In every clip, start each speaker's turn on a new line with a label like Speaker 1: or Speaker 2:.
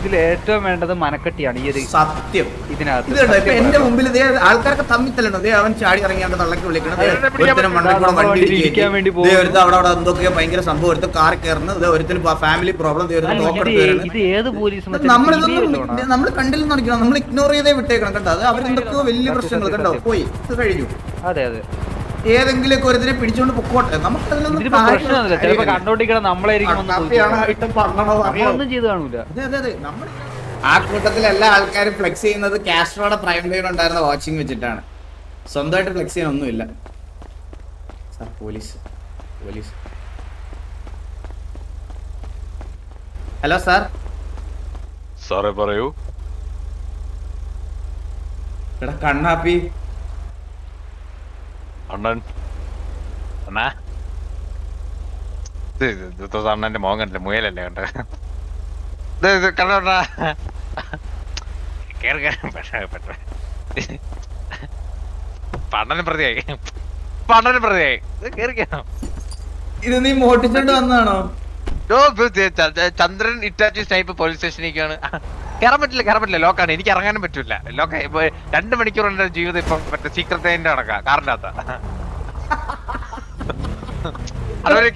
Speaker 1: ഇതിൽ ഏറ്റവും വേണ്ടത് മനക്കെട്ടിയാണ് ഈ ഒരു
Speaker 2: സത്യം.
Speaker 1: ഇതിനകത്ത്.
Speaker 2: ഇത് ഇപ്പൊ എന്റെ മുമ്പിൽ ആൾക്കാരൊക്കെ തമ്മിൽ തല്ലണം ദേ അവൻ ചാടി ഇറങ്ങിയാണ്ട് തള്ളക്ക് വിളിക്കണം ദേ ഒരുത്തനും വണ്ടി
Speaker 1: വേണ്ടി
Speaker 2: ദേ ഒരുത്തൻ അവിടെ അവിടെ എന്തൊക്കെയോ ഭയങ്കര സംഭവം. എടുത്ത് കാർ കയറുന്നത് ദേ ഒരുത്തിന് ഫാമിലി പ്രോബ്ലം. ദേ ഒരുത്തൻ
Speaker 1: ഇത്
Speaker 2: തോക്കെടുത്ത് വരുന്നു
Speaker 1: ഇത് ഏത് പോലീസ്
Speaker 2: നമ്മളിതൊന്നും നമ്മൾ കണ്ടില്ല നടക്കണം നമ്മൾ ഇഗ്നോർ ചെയ്തേ വിട്ടേക്കണം. കണ്ടോ? അത് അവരെന്തൊക്കെയോ വലിയ പ്രശ്നങ്ങൾ. കണ്ടോ? പോയി. ഇത് കഴിഞ്ഞു.
Speaker 1: അതെ അതെ.
Speaker 2: ഏതെങ്കിലും ഒരുതിനെ പിടിച്ചോണ്ട് പൊക്കോട്ടെ. നമുക്ക്.
Speaker 1: കണ്ടോണ്ടിരിക്കണം നമ്മളായിരിക്കും
Speaker 2: ആ കൂട്ടത്തിൽ എല്ലാ ആൾക്കാരും ഫ്ലെക്സ് ചെയ്യുന്നത് കാസ്ട്രോയുടെ പ്രൈം ലൈൻ ഉണ്ടായിരുന്ന വാച്ചിങ് വെച്ചിട്ടാണ്. സ്വന്തമായിട്ട് ഫ്ലെക്സ് ചെയ്യാൻ ഒന്നുമില്ല sir police police. Hello sir.
Speaker 3: സാറേ പറയൂ.
Speaker 2: എടാ കണ്ണാപ്പി.
Speaker 3: അണ്ണൻ. അണ്ണാ. അണ്ണന്റെ മോൻ കണ്ടില്ല? മുയലല്ലേ കണ്ട? കണ്ടോട്ടാ കണ്ടോണ്ടാ കേറി കേറി. പെട്ടെന്ന് പെട്ടെന്ന്. പണ്ണന് പ്രതിയായി. പണ്ണന് പ്രതിയായി. ഇത് കേറിക്കാം
Speaker 2: ഇത് നീ മോട്ടിച്ചോണ്ട് വന്നാണോ
Speaker 3: ചന്ദ്രൻ ഇറ്റാച്ചി സ്നൈപ്പ് പോലീസ് സ്റ്റേഷനിലേക്കാണ് കയറാൻ പറ്റില്ല കയറാൻ പറ്റില്ല. ലോക്കാണ് എനിക്ക് ഇറങ്ങാനും പറ്റില്ല ലോക്ക ഇപ്പൊ രണ്ട് മണിക്കൂർ എന്റെ ജീവിതം ഇപ്പൊ മറ്റേ സീക്രട്ട് അതിന്റെ നടക്കാ കാറിന്റെ അകത്താ അതുപോലെ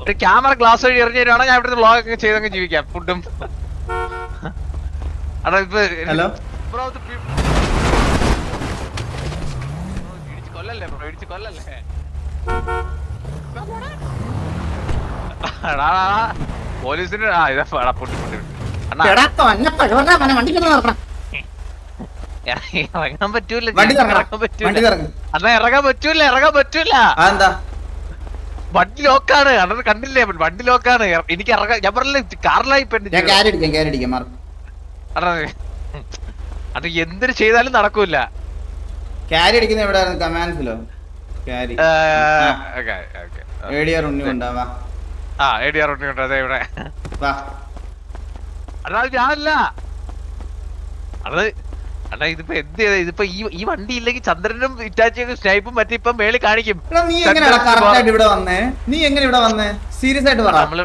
Speaker 3: ഒരു ക്യാമറ ഗ്ലാസ് വഴി എറിഞ്ഞു തരുവാണെങ്കിൽ ഞാൻ ഇവിടുത്തെ വ്ളോഗ് ഒക്കെ ചെയ്തങ്ങ് ജീവിക്കാം. ഫുഡും. അതാ ഇപ്പൊ
Speaker 2: ഹലോ
Speaker 3: കൊല്ലല്ലേ ബ്രോ ഇടിച്ച് കൊല്ലല്ലേ? പോലീസിന് ആ ഇതാ പൊട്ടി പൊട്ടി ഇറങ്ങാൻ പറ്റൂല
Speaker 2: വണ്ടി
Speaker 3: അണ്ണാ ഇറങ്ങാൻ പറ്റൂല ഇറങ്ങാൻ പറ്റൂല. ലോക്കാണ്. അണ്ണൻ കണ്ടില്ലേ? വണ്ടി ലോക്കാണ്. എനിക്ക് ഇറങ്ങാൻ ഞാൻ പറഞ്ഞില്ലേ കാറിലായി അത് എന്തിനു ചെയ്താലും നടക്കൂല.
Speaker 2: ക്യാരി അടിക്കുന്ന എവിടെ കമാൻസിലോ ക്യാരി ഉണ്ണി ഉണ്ടാവാ
Speaker 3: ആ എ ഡി ആർ ഉണ്ട് അതെ ഇവിടെ.
Speaker 2: വാ.
Speaker 3: അത് ഞാനല്ല. അടാ അടാ ഇതിപ്പോ എന്ത് ചെയ്ത? ഇതിപ്പോ ഈ ഈ വണ്ടി ഇല്ലെങ്കിൽ ചന്ദ്രനും ഇറ്റാച്ചിയും സ്നൈപ്പും മറ്റേ ഇപ്പൊ മേളിൽ കാണിക്കും.
Speaker 2: നീ എങ്ങനെയാ
Speaker 3: ചന്ദ്രൻ
Speaker 2: കറക്റ്റ് ആയിട്ട് ഇവിടെ വന്നേ? നീ എങ്ങനെ ഇവിടെ വന്നേ? സീരിയസ് ആയിട്ട് പറ.
Speaker 3: നമ്മൾ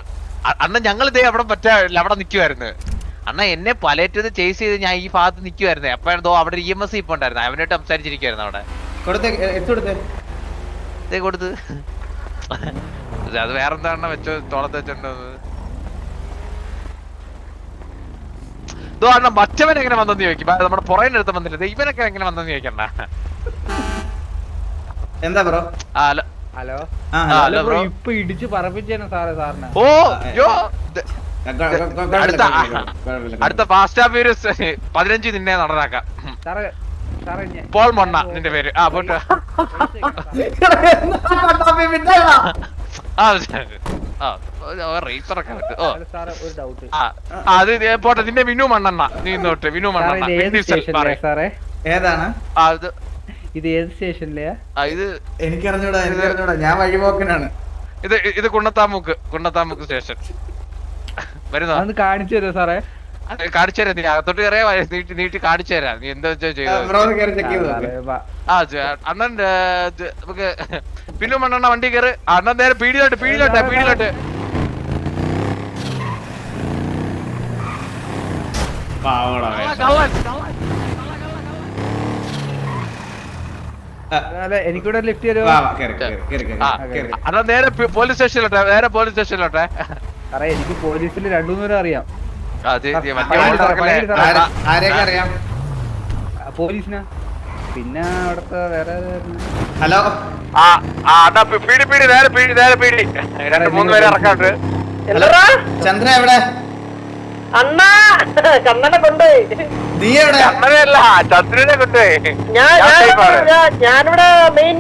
Speaker 3: അണ്ണ ഞങ്ങൾ ഇതേ അവിടെ പറ്റാ അവിടെ നിക്കുവായിരുന്നു. അണ്ണ എന്നെ പലേറ്റത് ചേസ് ചെയ്ത് ഞാൻ ഈ ഭാഗത്ത് നിക്കുവായിരുന്നു. അപ്പോഴെന്തോ അവിടെ ഇ എം എസ് ഇപ്പൊ ഉണ്ടായിരുന്നു. അവനായിട്ട് സംസാരിച്ചിരിക്കുവായിരുന്നു അവിടെ.
Speaker 2: കൊടുത്തേ
Speaker 3: അത് വേറെന്താണ് വെച്ചോ തോളത്ത് വെച്ചോണ്ടത് ഇതോ അണ്ണ മറ്റവൻ എങ്ങനെ വന്നെന്ന് ചോദിക്കും. നമ്മുടെ പുറകിന്റെ അടുത്ത് വന്നില്ല? ദേ ഇവനൊക്കെ എങ്ങനെ വന്നെന്ന് ചോദിക്കണ്ട
Speaker 2: എന്താ bro?
Speaker 3: Hello.
Speaker 1: Hello.
Speaker 3: Hello.
Speaker 1: Bro ഇപ്പൊ ഇടിച്ച് പറപ്പിച്ചേനെ സാറേ സാറിനെ.
Speaker 3: ഓ യോ അടുത്ത അടുത്ത ഫാസ്റ്റ് ആൻഡ് ഫ്യൂരിയസ് പതിനഞ്ച് നിന്നെ നടനാക്കാം പോൾ മണ്ണ നിന്റെ പേര്. ആ പോട്ടെ. ആ അത് പോട്ടെ നിന്റെ വിനു മണ്ണെണ്ണ. നീ ഇന്നോട്ട് വിനു മണ്ണെണ്ണ.
Speaker 1: ഇത് ഏത് സ്റ്റേഷനിലെയാ സാറേ?
Speaker 2: ഏതാണ്?
Speaker 3: ആ ഇത്
Speaker 1: എനിക്ക് അറിഞ്ഞൂടാ എനിക്ക്
Speaker 3: ആ, ഇത്
Speaker 2: എനിക്കറിഞ്ഞൂടാ എനിക്കറിഞ്ഞൂടാ. ഞാൻ വഴിപോക്കനാണ്.
Speaker 3: ഇത് ഇത് കുണ്ണത്താമുക്ക് കുണ്ണത്താമുക്ക് സ്റ്റേഷൻ. വരുന്നോ?
Speaker 1: കാണിച്ചു തരുമോ സാറേ?
Speaker 3: കാണിച്ചു തരാം. നീ അകത്തോട്ട് കയറിയാ. നീട്ടി നീട്ടി കാണിച്ചു തരാം. നീ എന്താ വെച്ചാ ചെയ്തത്. ആ അണ്ണൻ നമുക്ക് പിന്നും മണ്ണെണ്ണ വണ്ടി കയറി അണ്ണൻ നേരെ പീടിയിലോട്ട് പീടിയിലോട്ടെ പീടിയിലോട്ട്.
Speaker 1: എനിക്കൂടെ ലിഫ്റ്റ് തരുമോ.
Speaker 3: അണ്ണൻ നേരെ പോലീസ് സ്റ്റേഷനിലോട്ടെ നേരെ പോലീസ് സ്റ്റേഷനിലോട്ടെ
Speaker 1: അറിയാം എനിക്ക് പോലീസിൽ രണ്ടു മൂന്ന് അറിയാം.
Speaker 2: അറിയാം?
Speaker 1: പോലീസിനാ? പിന്നെ അവിടുത്തെ വേറെ
Speaker 2: ഹലോ?
Speaker 3: പി- പീടി പീടി നേരെ പീടി നേരെ പീടി. രണ്ട് മൂന്ന് പേരെ ഇറക്കാണ്ട്.
Speaker 2: ചന്ദ്ര എവിടെ?
Speaker 4: അണ്ണാ ചന്ദ്രനെ കൊണ്ടുപോയി.
Speaker 2: നീ എവിടെ?
Speaker 3: അണ്ണനെയല്ല ചന്ദ്രനെ കൊണ്ടുപോയി.
Speaker 4: ഞാൻ
Speaker 3: ഞാൻ
Speaker 4: ഞാൻ- ഞാൻ- ഞാനിവിടെ മെയിൻ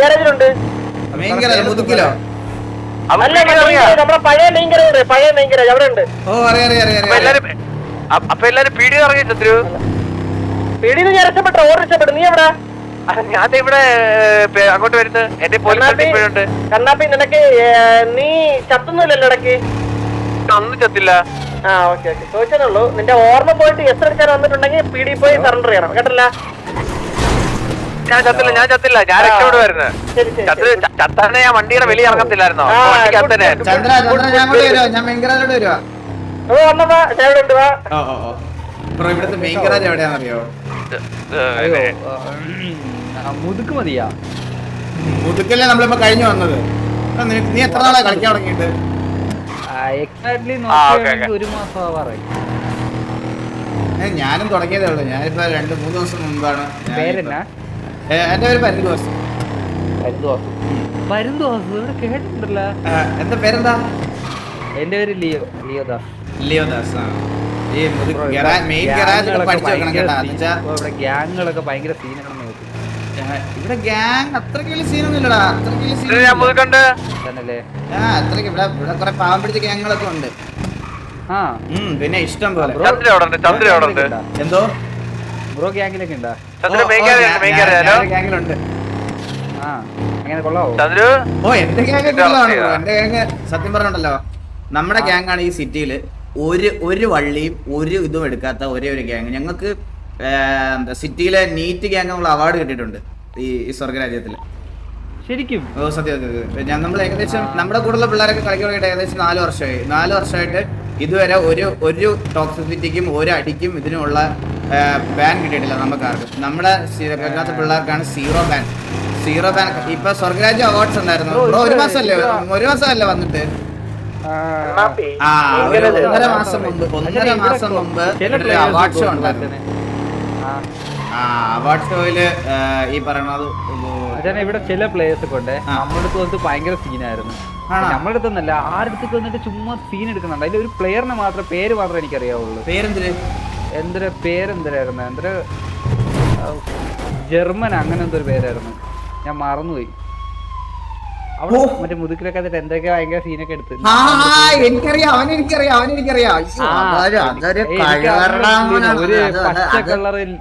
Speaker 4: ഗാരേജിലുണ്ട്
Speaker 2: മെയിൻ
Speaker 4: ഗാരേജ്
Speaker 2: മുതുക്കിലോ?
Speaker 3: അപ്പൊ എല്ലാരും പീഡി ഇറങ്ങി ചന്ദ്രു
Speaker 4: പീടിയിൽ ഞാൻ രക്ഷപ്പെട്ടു ഓർ രക്ഷപ്പെട്ടു. നീ എവിടെ?
Speaker 3: ഞാൻ ദേ ഇവിടെ അങ്ങോട്ട് വരുന്നത്. എന്റെ പോലീസ്
Speaker 4: കണ്ണാപ്പി നിനക്ക് നീ ചത്തുന്നില്ലല്ലോ ഇടയ്ക്ക്?
Speaker 3: അന്ന് ചത്തില്ല.
Speaker 4: ആ ഓക്കെ ഓക്കെ. ചോദിച്ചതേ നിന്റെ ഓർമ്മ പോയിട്ട് എത്ര അടിച്ചാൽ വന്നിട്ടുണ്ടെങ്കിൽ പി ഡി പോയി സറണ്ടർ ചെയ്യണം. കേട്ടല്ല?
Speaker 3: ഞാൻ ചത്തില്ല ഞാൻ ചത്തില്ല. ഞാൻ രക്ഷപ്പെടുവായിരുന്നു ചത്താനെ ഞാൻ വണ്ടിയുടെ വെളിയിൽ ഇറങ്ങത്തില്ലായിരുന്നോ
Speaker 4: ആ,
Speaker 3: വണ്ടിക്ക്
Speaker 2: ചന്ദ്ര ചന്ദ്ര ഞാൻ വരുവാ ഞാൻ വരുവാ. ബ്രോ ഇവിടുത്തെ മെയിൻ എവിടെയാണെന്നറിയോ?
Speaker 1: മുതുക്ക് മതിയാ.
Speaker 2: മുതുക്കല്ലേ നമ്മളിപ്പോ കഴിഞ്ഞു വന്നത്. നീ- എത്ര നാളാ കളിക്കാൻ തുടങ്ങിയിട്ട്?
Speaker 1: എക്സാക്ട്ലി ഒരു മാസം ആവാറായി
Speaker 2: ഞാനും തുടങ്ങിയതേ ഉള്ളൂ. ഞാനിപ്പോ രണ്ട് മൂന്ന് ദിവസം മുമ്പാണ്.
Speaker 1: പേരെന്നാ?
Speaker 2: എന്റെ പേര് പരന്ത് ദിവസം
Speaker 1: പരുന്തോസ് ഇവിടെ കേട്ടിട്ടുണ്ടല്ലോ.
Speaker 2: എന്താ പേരെന്താ?
Speaker 1: എന്റെ പേര് Leo Leo Das.
Speaker 2: Leo Das ആ. ഈ മെയിൻ പഠിച്ചു വെക്കണം കേട്ടാ.
Speaker 1: ഇവിടെ ഗ്യാങ്ങുകളൊക്കെ ഭയങ്കര സീനാണെന്ന് നോക്കും.
Speaker 2: ഏ, ഇവിടെ ഗ്യാങ് അത്രയ്ക്ക് വലിയ സീനൊന്നും ഇല്ലടാ അത്രയ്ക്ക് വലിയ
Speaker 3: ഇത് ഞാൻ
Speaker 2: സീൻ
Speaker 1: തന്നല്ലേ
Speaker 2: ആ അത്രയ്ക്ക് ഇവിടെ ഇവിടെ കുറെ പാവം പിടിച്ച ഗ്യാങ്ങുകളൊക്കെ ഉണ്ട്.
Speaker 1: ആ.
Speaker 2: പിന്നെ ഇഷ്ടം പോലെ? എന്തോ?
Speaker 1: ബ്രോ ഗ്യാങ്ങിലൊക്കെ ഉണ്ടാ?
Speaker 2: സത്യം പറഞ്ഞുണ്ടല്ലോ നമ്മുടെ ഗ്യാങ് ആണ് ഈ സിറ്റിയിൽ ഒരു ഒരു വള്ളിയും ഒരു ഇതും എടുക്കാത്ത ഒരേ ഒരു ഗ്യാങ് ഞങ്ങൾക്ക് എന്താ സിറ്റിയിലെ നീറ്റ് ഗ്യാങ് നമ്മൾ അവാർഡ് കിട്ടിയിട്ടുണ്ട് ഈ ഈ സ്വർഗരാജ്യത്തിൽ
Speaker 1: ശരിക്കും?
Speaker 2: ഓ സത്യം സത്യം, സത്യം. ഞാൻ നമ്മൾ ഏകദേശം നമ്മുടെ കൂടെയുള്ള പിള്ളേരൊക്കെ കളിക്കാൻ തുടങ്ങിയിട്ട് ഏകദേശം നാല് വർഷമായി. നാല് വർഷമായിട്ട് ഇതുവരെ ഒരു ഒരു ടോക്സിസിറ്റിക്കും ഒരു അടിക്കും ഇതിനുള്ള ബാൻ കിട്ടിയിട്ടില്ല നമുക്ക് ആർക്കും നമ്മുടെ ഇതിനകത്ത് പിള്ളേർക്കാണ് സീറോ ബാൻ സീറോ ബാൻ ഇപ്പൊ സ്വർഗരാജ് അവാർഡ്സ് ഉണ്ടായിരുന്നു.
Speaker 1: ബ്രോ,
Speaker 2: ഒരു മാസമല്ലേ ഒരു മാസമല്ലേ വന്നിട്ട്?
Speaker 1: ആ,
Speaker 2: ഒന്നര മാസം മുമ്പ് ഒന്നര മാസം മുമ്പ് അവാർഡ് ഷോ ഉണ്ടായിരുന്നു.
Speaker 1: ആ,
Speaker 2: ആ അവാർഡ് ഷോയിൽ ഈ പറയണത്
Speaker 1: ഇവിടെ ചില പ്ലേയേഴ്സ്
Speaker 2: കൊണ്ട്.
Speaker 1: നമ്മുടെ അടുത്ത് വന്നിട്ട് ഭയങ്കര സീനായിരുന്നു? നമ്മുടെ അടുത്തൊന്നല്ല ആരുടെ അടുത്ത് വന്നിട്ട് ചുമ്മാ സീൻ എടുക്കുന്നുണ്ട്. അതിൽ ഒരു പ്ലെയറിനെ മാത്രം പേര് മാത്രമേ എനിക്കറിയാവുള്ളൂ.
Speaker 2: പേരെന്തിന്
Speaker 1: എന്തൊരു പേരെന്തരായിരുന്നു? എന്തൊരു ജർമ്മൻ അങ്ങനെ എന്തൊരു പേരായിരുന്നു? ഞാൻ മറന്നുപോയി. അവിടെ. മറ്റേ മുതുക്കിലൊക്കെ എന്നിട്ട് എന്തൊക്കെ ഭയങ്കര സീനൊക്കെ എടുത്ത്.
Speaker 2: എനിക്കറിയാം അവൻ എനിക്കറിയാം അവൻ എനിക്കറിയാം.
Speaker 1: ഒരു പച്ച കളറിൽ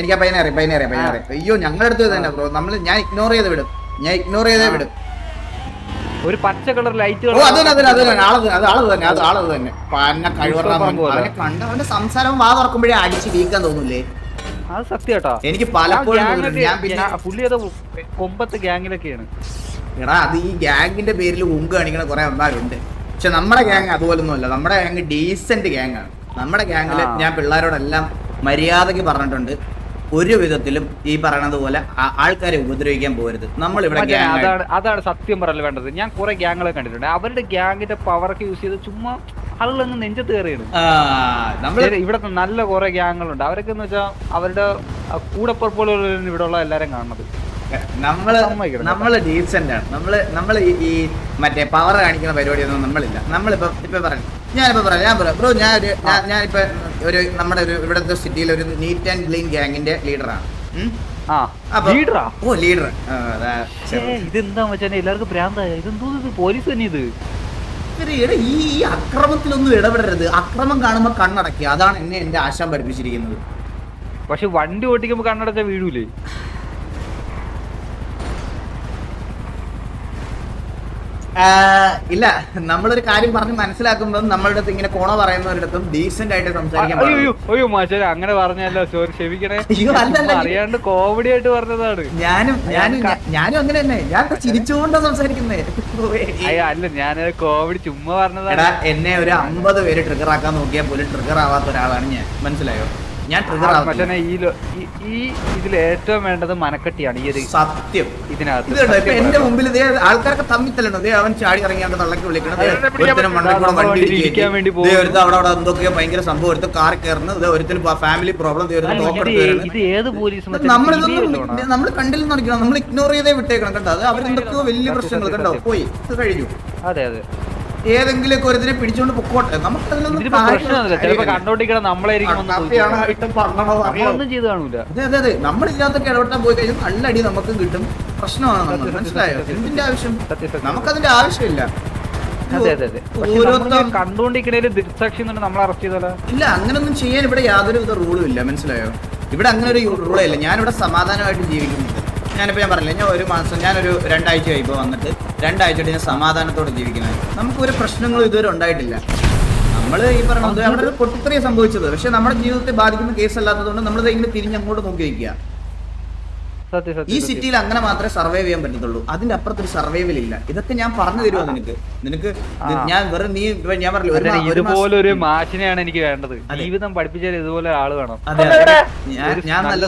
Speaker 2: എനിക്ക് പയ്യനെ അറിയാം പയ്യനെ അറിയാം പയ്യനെ അറിയാം അയ്യോ ഞങ്ങളുടെ അടുത്ത് ഇത് തന്നെ ബ്രോ. നമ്മൾ ഞാൻ ഇഗ്നോർ ചെയ്ത് വിടും. ഞാൻ ഇഗ്നോർ ചെയ്തേ വിടും.
Speaker 1: ഒരു പച്ച കളർ ലൈറ്റ്
Speaker 2: കണ്ട അവന്റെ സംസാരം വാ തുറക്കുമ്പോഴേ അടിച്ച് വീക്കാൻ തോന്നൂലേ
Speaker 1: അത് സത്യം കേട്ടോ
Speaker 2: എനിക്ക് പലപ്പോഴും ഞാൻ പിന്നെ
Speaker 1: പുള്ളി അത് കൊമ്പത്ത് ഗ്യാങ്ങിലൊക്കെയാണ്.
Speaker 2: എടാ അത് ഈ ഗ്യാങ്ങിന്റെ പേരിൽ ഉങ്ക് കാണിക്കണ കുറെ അമ്മമാരുണ്ട് പക്ഷെ നമ്മുടെ ഗ്യാങ് അതുപോലൊന്നും അല്ല നമ്മുടെ ഗ്യാങ് ഡീസന്റ് ഗ്യാങ് ആണ് നമ്മുടെ ഗ്യാങ്ങിൽ ഞാൻ പിള്ളേരോടെല്ലാം മര്യാദയ്ക്ക് പറഞ്ഞിട്ടുണ്ട്. ഒരു വിധത്തിലും ഈ പറയണത് പോലെ ആൾക്കാരെ ഉപദ്രവിക്കാൻ പോകരുത്. നമ്മൾ ഇവിടെ
Speaker 1: അതാണ് അതാണ് സത്യം പറയാൻ വേണ്ടത്. ഞാൻ കുറെ ഗ്യാങ്ങളെ കണ്ടിട്ടുണ്ട്. അവരുടെ ഗ്യാങ്ങിന്റെ പവറൊക്കെ യൂസ് ചെയ്ത് ചുമ്മാ ആളുകളൊന്ന് നെഞ്ചത്ത് കയറിയാണ്
Speaker 2: നമ്മൾ
Speaker 1: ഇവിടത്തെ നല്ല കുറെ ഗ്യാങ്ങുകളുണ്ട് അവരൊക്കെ എന്ന് വെച്ചാൽ അവരുടെ കൂടെ കൂടപ്പുറപ്പുള്ള ഇവിടെ ഉള്ള എല്ലാരും കാണുന്നത് നമ്മൾ
Speaker 2: നമ്മൾ ഡീസെന്റ് ആണ്. നമ്മൾ നമ്മൾ ഈ മറ്റേ പവർ കാണിക്കുന്ന പരിപാടിയൊന്നും നമ്മളില്ല. നമ്മളിപ്പോ ഇപ്പൊ പറഞ്ഞു ഞാനിപ്പോ പറയാം ഞാൻ പറയാം. ബ്രോ ഞാൻ ഒരു ഞാനിപ്പോ ഒരു നമ്മുടെ ഒരു ഇവിടുത്തെ സിറ്റിയിലെ ഒരു നീറ്റ് ആൻഡ് ക്ലീൻ ഗ്യാങ്ങിന്റെ ലീഡറാണ് ഓ ലീഡർ
Speaker 1: ഇതെന്താ മച്ചാനെ? എല്ലാവർക്കും ഭ്രാന്തായ? ഇതെന്തോ ഇത് പോലീസ് തന്നെ ഇത്.
Speaker 2: ഈ ഈ അക്രമത്തിലൊന്നും ഇടപെടരുത്. അക്രമം കാണുമ്പോ കണ്ണടക്കുക അതാണ് എന്നെ എന്റെ ആശാൻ പഠിപ്പിച്ചിരിക്കുന്നത്.
Speaker 1: പക്ഷെ വണ്ടി ഓട്ടിക്കുമ്പോ കണ്ണടച്ച വീഴൂലേ?
Speaker 2: ഇല്ല നമ്മളൊരു കാര്യം പറഞ്ഞ് മനസ്സിലാക്കുമ്പോൾ നമ്മളുടെ ഇങ്ങനെ കോണ പറയുന്നവരിടത്തും ഡീസെന്റ് ആയിട്ട് സംസാരിക്കാൻ
Speaker 1: അയ്യോ മച്ചാനെ അങ്ങനെ പറഞ്ഞല്ലോ സോറി ക്ഷമിക്കണേ. അറിയാണ്ട് കോമഡി ആയിട്ട് പറഞ്ഞതാണ്.
Speaker 2: ഞാനും ഞാനും ഞാനും അങ്ങനെ തന്നെ. ഞാൻ ചിരിച്ചുകൊണ്ടാ സംസാരിക്കുന്നേ.
Speaker 1: അല്ല ഞാൻ കോവിഡ് ചുമ്മാ പറഞ്ഞതാണ്.
Speaker 2: എന്നെ ഒരു അമ്പത് പേര് ട്രിഗർ ആക്കാൻ നോക്കിയാൽ പോലും ട്രിഗർ ആവാത്ത ഒരാളാണ് ഞാൻ. മനസ്സിലായോ? ഞാൻ
Speaker 1: മച്ചാനെ ഈ ഇതിൽ ഏറ്റവും വേണ്ടത് മനക്കെട്ടിയാണ് ഈ ഒരു
Speaker 2: സത്യം.
Speaker 1: ഇതിനകത്ത്.
Speaker 2: ഇപ്പൊ എന്റെ. മുമ്പിൽ ഇതേ ആൾക്കാരൊക്കെ തമ്മിത്തലുണ്ട് ദേ അവൻ ചാടി ഇറങ്ങിയാണ്ട് തള്ളക്ക് വിളിക്കണം ഒരുത്തനും വണ്ടി
Speaker 1: ഇരിക്കാൻ വേണ്ടി
Speaker 2: അവിടെ അവിടെ എന്തൊക്കെയോ ഭയങ്കര സംഭവം എടുത്ത് കാർ കയറുന്നത് ഒരുത്തിന് ഫാമിലി പ്രോബ്ലം
Speaker 1: ഇത് ഏത് പോലീസ്
Speaker 2: നമ്മളിതൊന്നും നമ്മൾ കണ്ടില്ലെന്ന് നടക്കണം നമ്മൾ ഇഗ്നോർ ചെയ്തേ വിട്ടേക്കണം കണ്ടോ അത് അവരെന്തൊക്കെയോ വലിയ പ്രശ്നങ്ങൾ കണ്ടോ പോയി. കഴിഞ്ഞു.
Speaker 1: അതെ അതെ.
Speaker 2: ഏതെങ്കിലും ഒരുത്തിനെ പിടിച്ചോണ്ട് പൊക്കോട്ടെ. നമുക്ക് അതെ നമ്മളില്ലാത്തൊക്കെ ഇടപെട്ടാൻ പോയി കഴിഞ്ഞാൽ നല്ല അടി നമുക്ക് കിട്ടും. പ്രശ്നമാണ് നമ്മൾ മനസ്സിലായോ? എന്തിന്റെ ആവശ്യം. നമുക്കതിന്റെ ആവശ്യമില്ല.
Speaker 1: നമ്മൾ
Speaker 2: ഇല്ല അങ്ങനൊന്നും ചെയ്യാൻ ഇവിടെ യാതൊരു വിധ റൂളും ഇല്ല. മനസ്സിലായോ? ഇവിടെ അങ്ങനെ ഒരു റൂളേ ഇല്ല. ഞാനിവിടെ സമാധാനമായിട്ട് ജീവിക്കുന്നുണ്ട്. ഞാനിപ്പോ ഞാൻ പറഞ്ഞില്ല ഞാൻ ഒരു മാസം ഞാനൊരു രണ്ടാഴ്ച ഇപ്പോൾ വന്നിട്ട്. രണ്ടാഴ്ചയായിട്ട് ഞാൻ സമാധാനത്തോടെ ജീവിക്കുന്നത്. നമുക്ക് ഒരു പ്രശ്നങ്ങളും ഇതുവരെ ഉണ്ടായിട്ടില്ല. നമ്മൾ ഈ പറഞ്ഞത് അവിടെ ഒരു പൊട്ടിത്തെറിയ സംഭവിച്ചത്. പക്ഷെ നമ്മുടെ ജീവിതത്തെ ബാധിക്കുന്ന കേസ് അല്ലാത്തതുകൊണ്ട് നമ്മൾ ഇങ്ങനെ തിരിഞ്ഞ് അങ്ങോട്ട് നോക്കി വയ്ക്കുക
Speaker 1: സത്യം സത്യം
Speaker 2: ഈ സിറ്റിയിൽ അങ്ങനെ മാത്രമേ സർവൈവ് ചെയ്യാൻ പറ്റത്തുള്ളൂ. അതിന്റെ അപ്പുറത്ത് ഒരു സർവൈവൽ ഇല്ല. ഇതൊക്കെ ഞാൻ പറഞ്ഞു തരുമോ നിനക്ക്? നിനക്ക് ഞാൻ വെറും നീ ഞാൻ പറഞ്ഞില്ല ഒരു
Speaker 1: ഇതുപോലെ മാഷിനെയാണ് എനിക്ക് വേണ്ടത്. ജീവിതം പഠിപ്പിച്ചാൽ ഇതുപോലെ ആൾ വേണം.
Speaker 2: ഞാൻ ഞാൻ
Speaker 1: നല്ല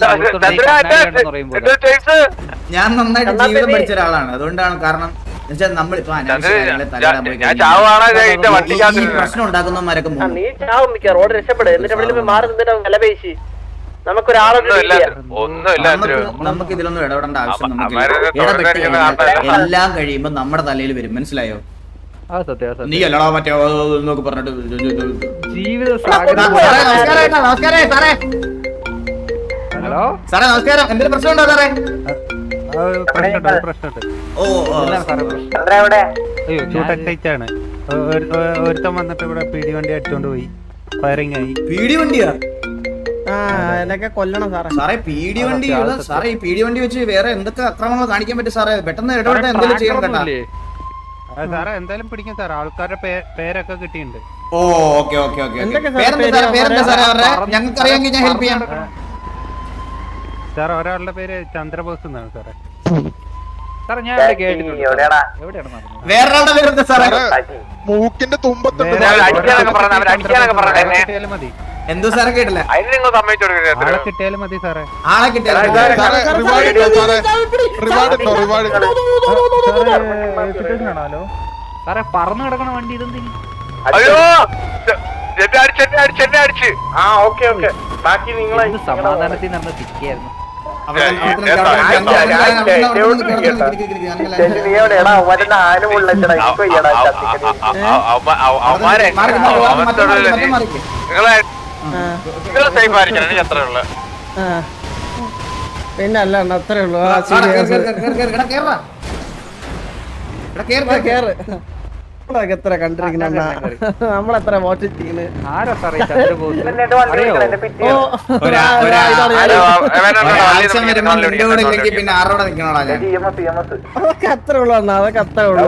Speaker 2: ഞാൻ നന്നായിട്ട് ജീവിതം പഠിച്ച ഒരാളാണ്. അതുകൊണ്ടാണ് കാരണം എന്നുവെച്ചാൽ നമ്മളിപ്പോ അനാവശ്യ കാര്യങ്ങളിൽ തലയിടാൻ പോയി
Speaker 3: ഞാൻ
Speaker 2: കഴിഞ്ഞാൽ
Speaker 3: ചാവാണ് ഇതിന്റെ
Speaker 2: ഈ-
Speaker 3: വണ്ടിക്കകത്ത്
Speaker 2: പ്രശ്നം ഉണ്ടാക്കുന്നവന്മാരൊക്കെ
Speaker 4: ആ,
Speaker 2: മുങ്ങും.
Speaker 4: നീ ചാവും മിക്ക റോഡ് രക്ഷപ്പെടും. എന്നിട്ട് ഇവിടെ പോയി മാറി നിന്നിട്ട് വില പേശി. നമുക്കൊരാളെ
Speaker 3: ഒന്നുമില്ല. ഒന്നുമില്ല
Speaker 2: നമുക്ക് നമുക്ക് ഇതിലൊന്നും ഇടപെടേണ്ട ആവശ്യം
Speaker 3: അമ്മ-
Speaker 2: നമുക്ക്
Speaker 3: അമ്മമാരെ
Speaker 2: ഇടപെട്ട്
Speaker 3: തൊഴിലാളികളെ
Speaker 2: കഴിഞ്ഞാൽ
Speaker 3: ആൾക്കാരെ-
Speaker 2: എല്ലാം കഴിയുമ്പോ നമ്മുടെ തലയിൽ വരും. മനസ്സിലായോ?
Speaker 1: ആ സത്യം ആ
Speaker 2: നീ അല്ലടാ മറ്റേ ഓ, ഓ, എന്നൊക്കെ പറഞ്ഞിട്ട്
Speaker 1: ജീവിത
Speaker 2: സാറേ, നമസ്കാരം നമസ്കാരം സാറേ
Speaker 1: ഹലോ?
Speaker 2: സാറേ നമസ്കാരം. എന്തെങ്കിലും പ്രശ്നമുണ്ടോ സാറേ?
Speaker 1: അയ്യോ ഞാൻ-
Speaker 5: ചൂട്ടറ്റാണ് ഒരുത്തൻ വന്നിട്ട് ഇവിടെ പിടി വണ്ടി അടിച്ചോണ്ട് പോയി. ഫയറിംഗ് ആയി.
Speaker 2: പീടി വണ്ടിയാ?
Speaker 6: കൊല്ലണം സാറേ.
Speaker 2: സാറേ പീടി വണ്ടി സാറേ ഈ പീടി വണ്ടി വെച്ച് വേറെ എന്തൊക്കെ അക്രമങ്ങൾ കാണിക്കാൻ പറ്റും സാറേ? പെട്ടെന്ന് ഇടപെട്ട എന്തെങ്കിലും ചെയ്യണം കേട്ടാ
Speaker 5: ആ, സാറേ എന്തായാലും പിടിക്കും സാർ ആൾക്കാരുടെ പേരൊക്കെ കിട്ടിയിട്ടുണ്ട്.
Speaker 2: ഓ ഓക്കെ ഓക്കെ ഓക്കെ
Speaker 6: എന്തൊക്കെ സാറേ
Speaker 2: പേരെന്താ സാറേ പേരെന്താ സാറേ അവരുടെ?
Speaker 1: പറഞ്ഞ്
Speaker 2: ഞങ്ങൾക്ക് അറിയാമെങ്കിൽ ഞാൻ ഹെൽപ്പ് ചെയ്യാം.
Speaker 5: സാർ ഒരാളുടെ പേര് ചന്ദ്രബോസ് എന്നാണ് സാറേ
Speaker 1: സാറേ ഞാൻ ഇവിടെ കേട്ടിട്ടുണ്ട്? എവിടെയാണ് നടന്നത്
Speaker 2: വേറൊരാളുടെ പേരെന്താ സാറേ
Speaker 7: മൂക്കിന്റെ തുമ്പത്തുണ്ട്
Speaker 5: വേറെ
Speaker 3: ഞാൻ അടിക്കാനൊക്കെ പറഞ്ഞ അവർ അടിക്കാനൊക്കെ പറഞ്ഞ
Speaker 5: ആളെ
Speaker 3: എന്നെ.
Speaker 5: കിട്ടിയാലും മതി.
Speaker 2: എന്തോ സാറേ കേട്ടില്ല?
Speaker 3: അതിന് നിങ്ങൾ സമ്മതിച്ചു
Speaker 5: കിട്ടിയാലും മതി സാറേ
Speaker 2: ആളെ കിട്ടിയ
Speaker 7: സാറേ റിവാർഡ് ഉണ്ടോ സാറേ റിവാർഡ് ഉണ്ടോ റിവാർഡ്
Speaker 5: ഹലോ
Speaker 1: സാറേ പറന്നു കിടക്കണ വണ്ടി ഇതെന്തിന്
Speaker 3: അയ്യോ! അടിച്ച്
Speaker 4: ആ ഓക്കെ ഓക്കെ. ബാക്കി നിങ്ങളെ
Speaker 1: സമാധാനത്തിൽ നിന്ന് സിക്കായിരുന്നു
Speaker 6: പിന്നെ അല്ല അത്രേ ഉള്ളൂ. ആ സീരിയസ് കേറ്. നമ്മളൊക്കെ എത്ര കണ്ടിരിക്കുന്ന നമ്മളെത്ര മോട്ടിച്ചിരിക്കുന്നത്
Speaker 1: ആരാ സാറേ
Speaker 2: പിന്നെ ആരോടെ നിക്കണോടാ ഞാൻ.
Speaker 6: അതൊക്കെ അത്ര ഉള്ളൂ അണ്ണാ അതൊക്കെ അത്രേ ഉള്ളൂ.